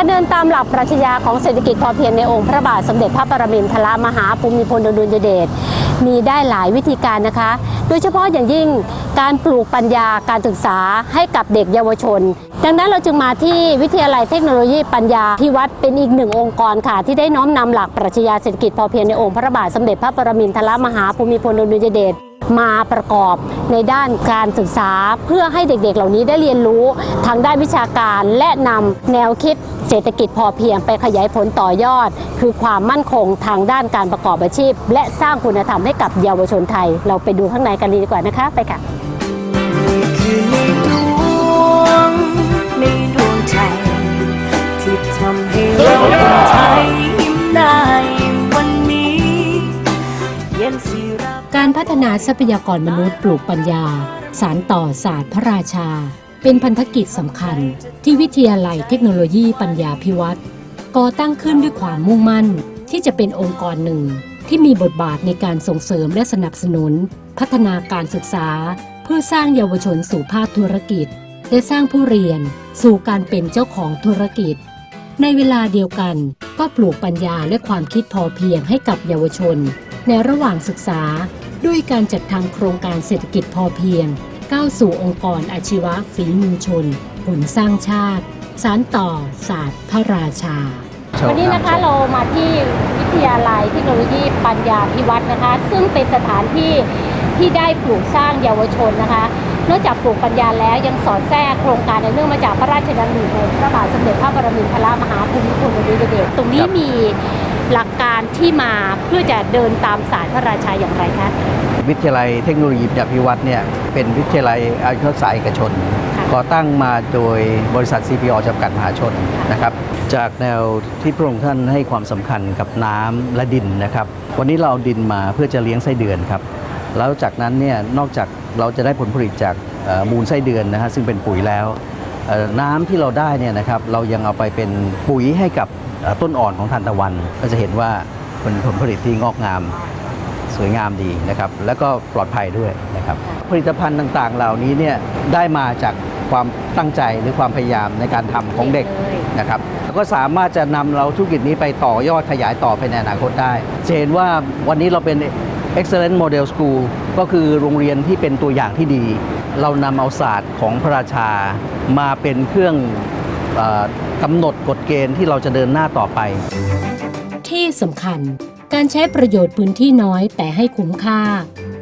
การเดินตามหลักปรัชญาของเศรษฐกิจพอเพียงในองค์พระบาทสมเด็จพระปรมินทรมหาภูมิพลอดุลยเดชมีได้หลายวิธีการนะคะ โดยเฉพาะอย่างยิ่งการปลูกปัญญาการศึกษาให้กับเด็กเยาวชน ดังนั้นเราจึงมาที่วิทยาลัยเทคโนโลยีปัญญาพิวัตรเป็นอีกหนึ่งองค์กรค่ะ ที่ได้น้อมนำหลักปรัชญาเศรษฐกิจพอเพียงในองค์พระบาทสมเด็จพระปรมินทรมหาภูมิพลอดุลยเดช มาประกอบในด้านการศึกษา เพื่อให้เด็กๆ เหล่านี้ได้เรียนรู้ทางด้านวิชาการและนำแนวคิดเศรษฐกิจพอเพียงไปขยายผลต่อยอด คือความมั่นคงทางด้านการประกอบอาชีพ และสร้างคุณธรรมให้กับเยาวชนไทย เราไปดูข้างในกันดีกว่านะคะ ไปค่ะทำให้เราคนไทยยิ้มได้วันนี้เย็นสี การพัฒนาทรัพยากรมนุษย์ปลูกปัญญา สารต่อศาสตร์พระราชา เป็นพันธกิจสำคัญ ที่วิทยาลัยเทคโนโลยีปัญญาพิวัตรก่อตั้งขึ้นด้วยความมุ่งมั่น ที่จะเป็นองค์กรหนึ่ง ที่มีบทบาทในการส่งเสริมและสนับสนุน พัฒนาการศึกษา เพื่อสร้างเยาวชนสู่ภาคธุรกิจ และสร้างผู้เรียน สู่การเป็นเจ้าของธุรกิจ ในเวลาเดียวกัน ก็ปลูกปัญญาและความคิดพอเพียงให้กับเยาวชน ในระหว่างศึกษา ด้วยการจัดทำโครงการเศรษฐกิจพอเพียง ก้าวสู่องค์กรอาชีวะฝีมือชน ผลสร้างชาติ สารต่อศาสตร์พระราชา วันนี้นะคะเรามาที่วิทยาลัยเทคโนโลยีปัญญาพิวัตรนะคะ ซึ่งเป็นสถานที่ที่ได้ปลูกสร้างเยาวชนนะคะนอกจากปลูกปัญญาแล้วยังสอดแทรกโครงการในเรื่องมาจากพระราชดำริในพระบาทสมเด็จพระปรมินทรมหาภูมิพลอดุลยเดชตรงนี้มี หลักการที่มาเพื่อจะเดินตามสายพระราชาอย่างไรคะ วิทยาลัยเทคโนโลยีปัญญาพิวัตรเนี่ยเป็นวิทยาลัยอาชีวศึกษาเอกชนค่ะก่อตั้งมาโดยบริษัท CPO จำกัดมหาชนนะครับ จากแนวที่พระองค์ท่านให้ความสำคัญกับน้ำและดินนะครับ วันนี้เราเอาดินมาเพื่อจะเลี้ยงไส้เดือนครับ แล้วจากนั้นเนี่ยนอกจากเราจะได้ผลผลิตจากเอ่อมูลไส้เดือนนะฮะซึ่งเป็นปุ๋ยแล้วเอ่อน้ำที่เราได้เนี่ยนะครับเรายังเอาไปเป็นปุ๋ยให้กับเอ่อ ต้นอ่อนของทานตะวัน ก็จะเห็นว่าเป็นผลผลิตที่งอกงามสวยงามดีนะครับ แล้วก็ปลอดภัยด้วยนะครับ ผลิตภัณฑ์ต่างๆ เหล่านี้เนี่ยได้มาจากความตั้งใจหรือความพยายามในการทำของเด็กนะครับก็สามารถจะนำเราธุรกิจนี้ไปต่อยอดขยายต่อไปในอนาคตได้จะเห็นว่าวันนี้เราเป็น excellent model school ก็คือโรงเรียนที่เป็นตัวอย่างที่ดี เรานำเอาศาสตร์ของพระราชามาเป็นเครื่อง กำหนดกฎเกณฑ์ที่เราจะเดินหน้าต่อไป ที่สำคัญ การใช้ประโยชน์พื้นที่น้อยแต่ให้คุ้มค่า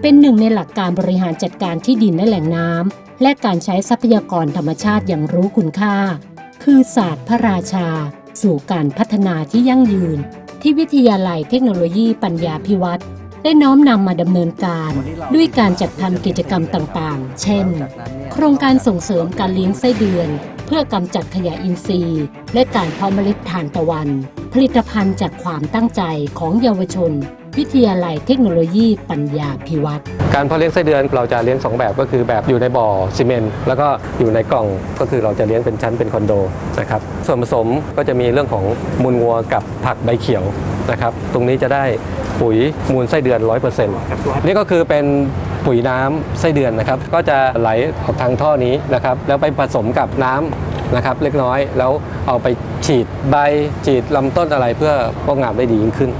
เป็นหนึ่งในหลักการบริหารจัดการที่ดินและแหล่งน้ำและการใช้ทรัพยากรธรรมชาติอย่างรู้คุณค่า คือศาสตร์พระราชา สู่การพัฒนาที่ยั่งยืน ที่วิทยาลัยเทคโนโลยีปัญญาพิวัตรได้น้อมนำมาดำเนินการ ด้วยการจัดทำกิจกรรมต่างๆ เช่น โครงการส่งเสริมการเลี้ยงไส้เดือน เพื่อกำจัดขยะอินทรีย์ และการเพาะเมล็ดทานตะวัน ผลิตภัณฑ์จากความตั้งใจของเยาวชน วิทยาลัยเทคโนโลยีปัญญาพิวัตรการเพาะเลี้ยงไส้เดือนเราจะเลี้ยง 2 แบบก็คือแบบอยู่ในบ่อซีเมนต์แล้วก็อยู่ในกล่องก็คือเราจะเลี้ยงเป็นชั้นเป็นคอนโดนะครับส่วนผสมก็จะมีเรื่องของมูลวัวกับผักใบเขียวนะครับตรงนี้จะได้ปุ๋ยมูลไส้เดือน 100%นี่ก็คือเป็น ปุ๋ยน้ำไส้เดือนนะครับ ก็จะไหลออกทางท่อนี้นะครับ แล้วไปผสมกับน้ำนะครับเล็กน้อยแล้วเอาไปฉีดใบฉีดลำต้นอะไรเพื่อป้องงามได้ดียิ่งขึ้น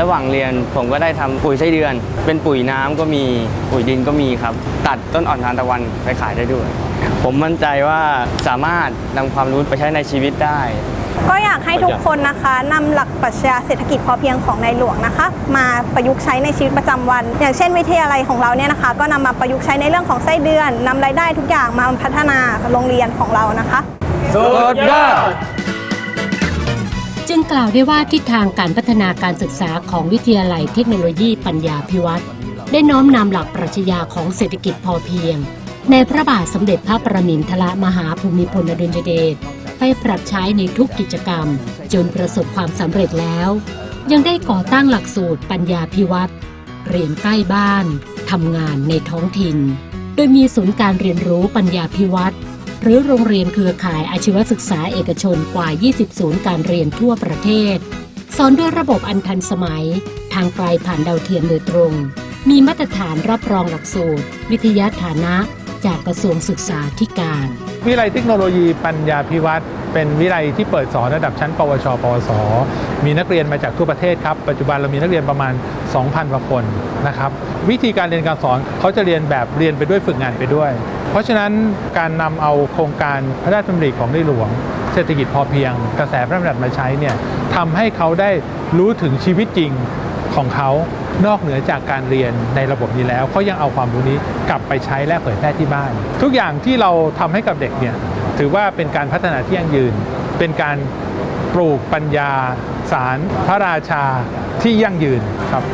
ระหว่างเรียนผมก็ได้ทำปุ๋ยไส้เดือน เป็นปุ๋ยน้ำก็มีปุ๋ยดินก็มีครับ ตัดต้นอ่อนทานตะวันไปขายได้ด้วย ผมมั่นใจว่าสามารถนำความรู้ไปใช้ในชีวิตได้ ก็อยากให้ทุกคนนะคะนำหลักปรัชญาเศรษฐกิจพอเพียงของในหลวงนะคะ มาประยุกต์ใช้ในชีวิตประจำวัน อย่างเช่นวิทยาลัยของเราเนี่ยนะคะ ก็นำมาประยุกต์ใช้ในเรื่องของไส้เดือนนำรายได้ทุกอย่างมาพัฒนาโรงเรียนของเรานะคะจึงกล่าวได้ว่าทิศทางการพัฒนาการศึกษาของวิทยาลัยเทคโนโลยีปัญญาพิวัตรได้น้อมนำหลักปรัชญาของเศรษฐกิจพอเพียง ในพระบาทสมเด็จพระประมินทรมหาภูมิพลอดุลยเดช ไปปรับใช้ในทุกกิจกรรม จนประสบความสำเร็จแล้ว ยังได้ก่อตั้งหลักสูตรปัญญาพิวัตรเรียนใกล้บ้านทำงานในท้องถิ่น โดยมีศูนย์การเรียนรู้ปัญญาพิวัตรหรือโรงเรียนเครือข่ายอาชีวศึกษาเอกชนกว่า 20 ศูนย์การเรียนทั่วประเทศ สอนด้วยระบบอันทันสมัย ทางไกลผ่านดาวเทียมโดยตรง มีมาตรฐานรับรองหลักสูตร วิทยาฐานะ จากกระทรวงศึกษาธิการ วิทยาลัยเทคโนโลยีปัญญาพิวัตรเป็นวิทยาลัยที่เปิดสอนระดับชั้น ปวช ปวส มีนักเรียนมาจากทั่วประเทศครับ ปัจจุบันเรามีนักเรียนประมาณ 2,000กว่าคนนะครับ วิธีการเรียนการสอนเขาจะเรียนแบบเรียนไปด้วยฝึกงานไปด้วย เพราะฉะนั้นการนำเอาโครงการพระราชดำริของในหลวง เศรษฐกิจพอเพียง กระแสพระราชดำริมาใช้เนี่ยทำให้เขาได้รู้ถึงชีวิตจริง ของเขานอกเหนือจากการเรียนในระบบนี้แล้วเขายังเอาความรู้นี้กลับไปใช้และเผยแพร่ที่บ้าน ทุกอย่างที่เราทำให้กับเด็กเนี่ยถือว่าเป็นการพัฒนาที่ยั่งยืน เป็นการปลูกปัญญา สารพระราชาที่ยั่งยืนครับ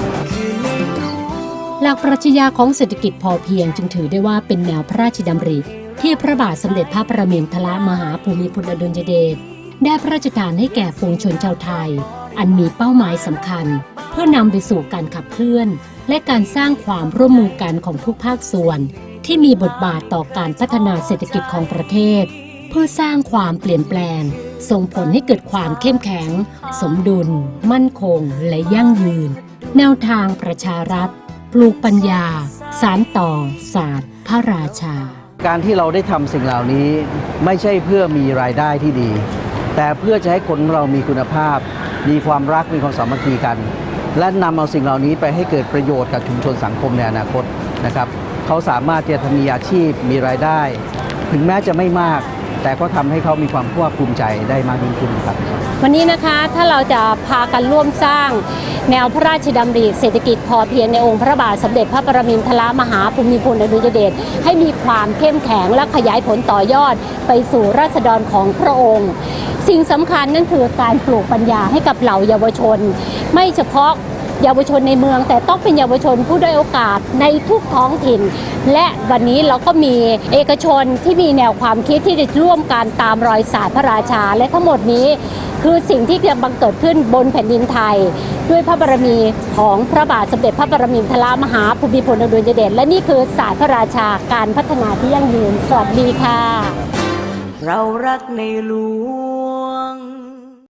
หลักปรัชญาของเศรษฐกิจพอเพียงจึงถือได้ว่าเป็นแนวพระราชดำริที่พระบาทสมเด็จพระประมินทรมหาภูมิพลอดุลยเดชได้พระราชทานให้แก่ปวงชนชาวไทย อันมีเป้าหมายสำคัญ เพื่อนำไปสู่การขับเคลื่อน และการสร้างความร่วมมือกันของทุกภาคส่วน ที่มีบทบาทต่อการพัฒนาเศรษฐกิจของประเทศ เพื่อสร้างความเปลี่ยนแปลง ส่งผลให้เกิดความเข้มแข็ง สมดุล มั่นคง และยั่งยืน แนวทางประชารัฐปลูกปัญญา สารต่อ ศาสตร์ พระราชา การที่เราได้ทำสิ่งเหล่านี้ไม่ใช่เพื่อมีรายได้ที่ดี แต่เพื่อจะให้คนเรามีคุณภาพ มีความรักมีความสามัคคีกัน และนำเอาสิ่งเหล่านี้ไปให้เกิดประโยชน์กับชุมชนสังคมในอนาคตนะครับเขาสามารถจะทำมีอาชีพมีรายได้ ถึงแม้จะไม่มาก แต่ก็ทำให้เขามีความภาคภูมิใจได้มากยิ่งขึ้นครับ วันนี้นะคะถ้าเราจะพากันร่วมสร้าง แนวพระราชดำริเศรษฐกิจพอเพียงในองค์พระบาทสมเด็จพระปรมินทรมหาภูมิพลอดุลยเดชให้มีความเข้มแข็งและขยายผลต่อยอด ไปสู่ราษฎรของพระองค์ สิ่งสำคัญนั่นคือการปลูกปัญญาให้กับเหล่าเยาวชน ไม่เฉพาะเยาวชนในเมือง แต่ต้องเป็นเยาวชนผู้ได้อยโอกาสในทุกท้องถิ่น และวันนี้เราก็มีเอกชนที่มีแนวความคิดที่จะร่วมกันตามรอยศาสตร์พระราชา และทั้งหมดนี้คือสิ่งที่จะบังเกิดขึ้นบนแผ่นดินไทย ด้วยพระบารมีของพระบาทสมเด็จพระปรมินทรมหาภูมิพลอดุลยเดชและนี่คือศาสตร์พระราชาการพัฒนาที่ยั่งยืนสวัสดีค่ะ เรารักในหลว